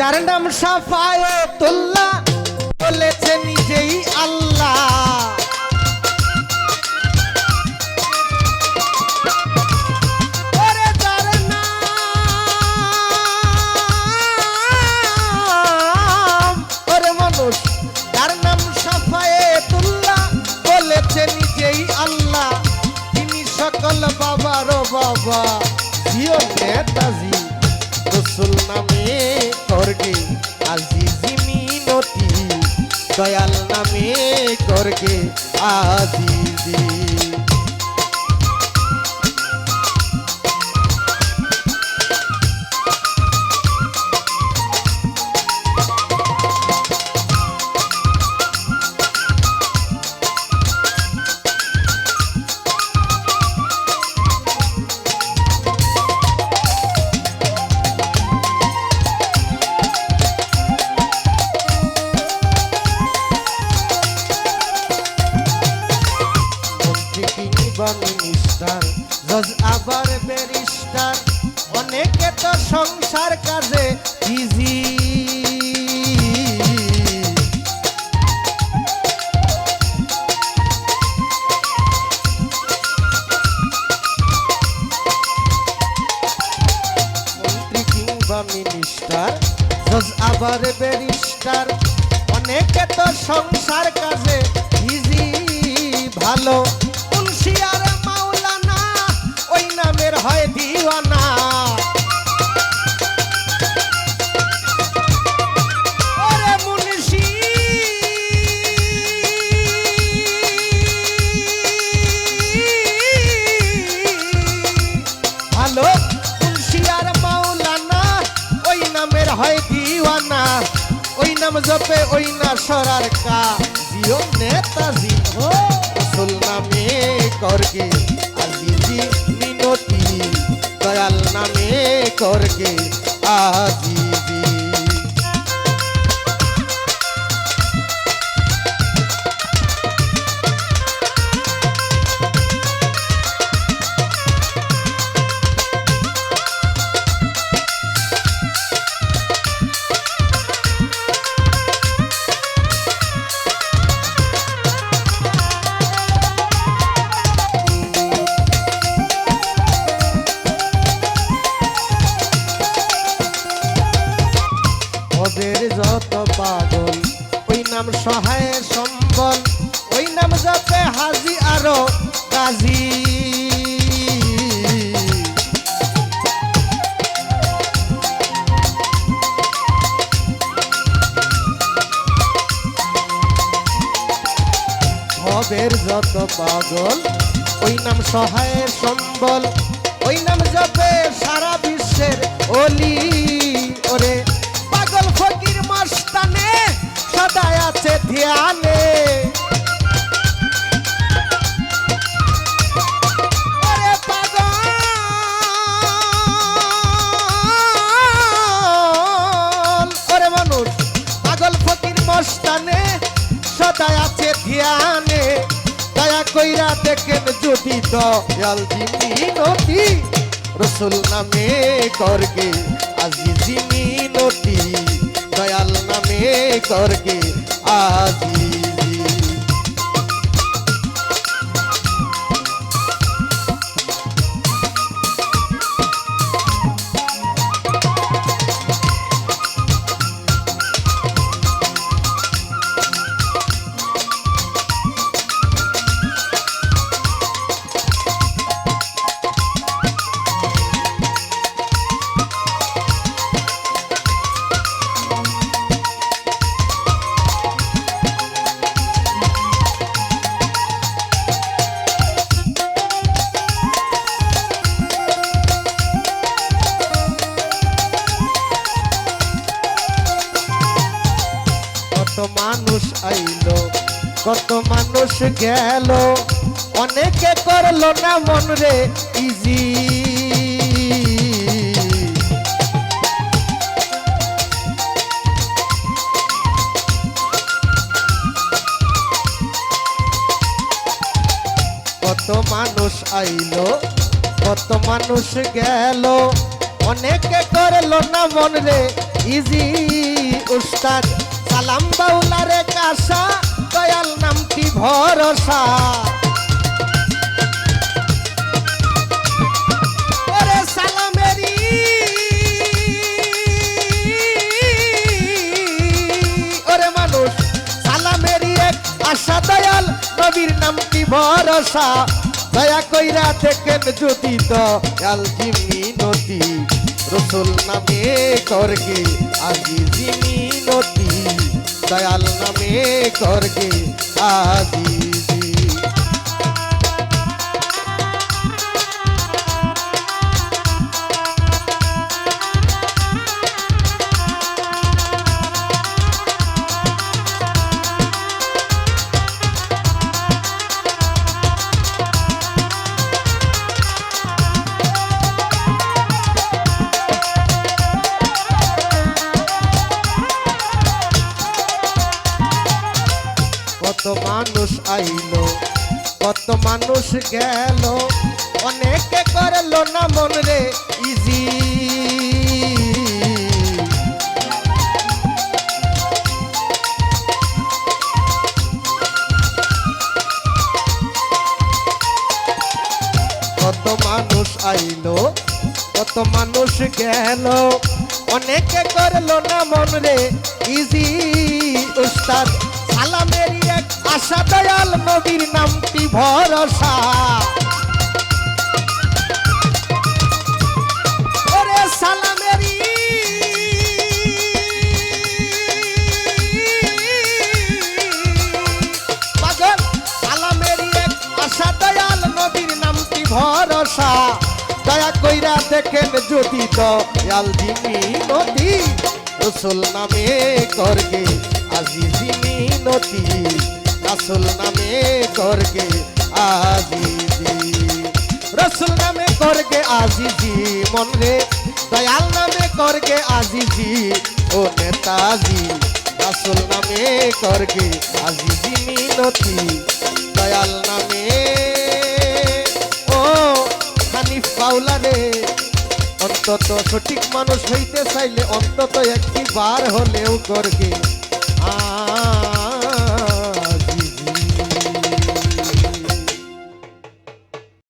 যার নাম সাফায়তুল্লাহ বলেছে নিজেই আল্লাহ। সকল বাবারও বাবা জিও নেতাজি রসুল নামে করগে আজিজি মিনতি দয়াল নামে করগে আজিজি। জজ আবার ব্যারিস্টার, অনেকে তো সংসার কাজে ইজি মিনিস্টার জজ আবার ব্যারিস্টার, অনেকে তো সংসার কাজে ইজি ভালো জপে ওই না সরার কা জিও নেতাজি ও রসুল নামে করগে। আজিজি মিনতি, দয়াল নামে করকে আজিজি হাজি আরও গাজী যত পাগল, ওই নাম সহায় সম্বল, ওই নাম সারা বিশ্বের অলি। ওরে পাগল ফকির মস্তানে সদায় আছে ধ্যানে। সদায় আছে ধ্যানে। দয়া কইরা দেখেন যদি দয়াল জিমি নদী রসুল নামে করগে আজিজি মিনতি দয়াল নামে করগে আজিজি মানুষ আইলো, কত মানুষ গেল। অনেকে করল না মন রে ইজি কত মানুষ আইলো, কত মানুষ গেল। অনেকে করল না মন রে ইজি উস্তাদ সালাম বাউলারে কাশা দয়াল নামটি ভরসা? আশা দয়াল, নবীর নামটি ভরসা? দয়া কইরা দেখেন যদি তো আলজি মিনতি রসুল নামে করগে আজিজি মিনতি দয়াল নামে করগে আজিজি মানুষ গেল। অনেকে করল না মন রে ইজি কত মানুষ আইলো, কত মানুষ গেল। অনেকে করল না মন রে ইজি উস্তাদ সালামের এক আশা দয়াল নবীর নামটি ভরসা। ওরে সালামেরি পাগল, সালামেরি এক আশা দয়াল নবীর নামটি ভরসা। দয়া কইরা দেখেন যদি দয়াল রসুল নামে করগে আজিজি মিনতি রাসুল নামে করগে আজিজি রসুল নামে করগে আজিজি মন রে দয়াল নামে করগে আজিজি ও নেতাজি, রাসুল নামে করগে আজিজি মিনতি দয়াল নামে। ও হানিফ পাউলা রে, অন্তত সঠিক মানুষ হইতে চাইলে অন্তত একটি বার হলেও করগে हाँ